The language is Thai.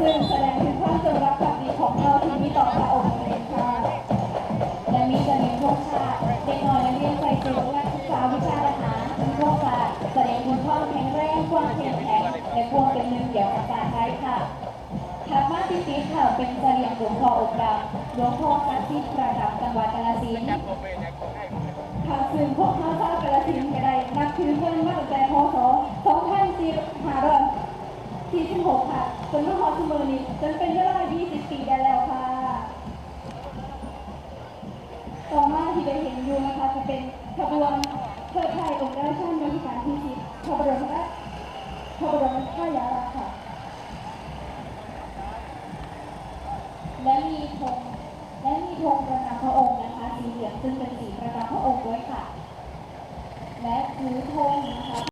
ซึ่งแสดงถึงความจงรักภักดีของเราที่มีต่อพระองค์ในค่ะและมีจะมีพวกชาติเด็กน้อยและเรียนไฟสูงนักศึกษาวิชาทหารมีพวกชาติแสดงคุณพ่อแข็งแรงความแข็งแข็งและควกเป็นหนึ่งเดียวกับสาไทยค่ะธรรมะติติค่ะเป็นเสลียงหลวงพ่อองค์ดำหลวงพ่อคัสซิตประดับจังหวัดกาฬสินธุ์ค่ะซึ่งพวกข้าราชกากาฬสินธุ์ก็ได้นับถือเพื่อนมาตั้งแต่พศ 26 ค่ะจนมาฮอดสมือนี้จนเป็นเวลา20ปีได้แล้วค่ะ ต่อมาที่ได้เห็นอยู่นะคะจะเป็นขบวนเทิดไทยองค์ราชันรัชกาลที่สิบพระบรมราชพระบรมรายาลักษ์ค่ะ และมีธงและมีธงประจำพระองค์นะคะสีเหลืองซึ่งเป็นสีประจำพระองค์ด้วยค่ะ และถือธงนะคะ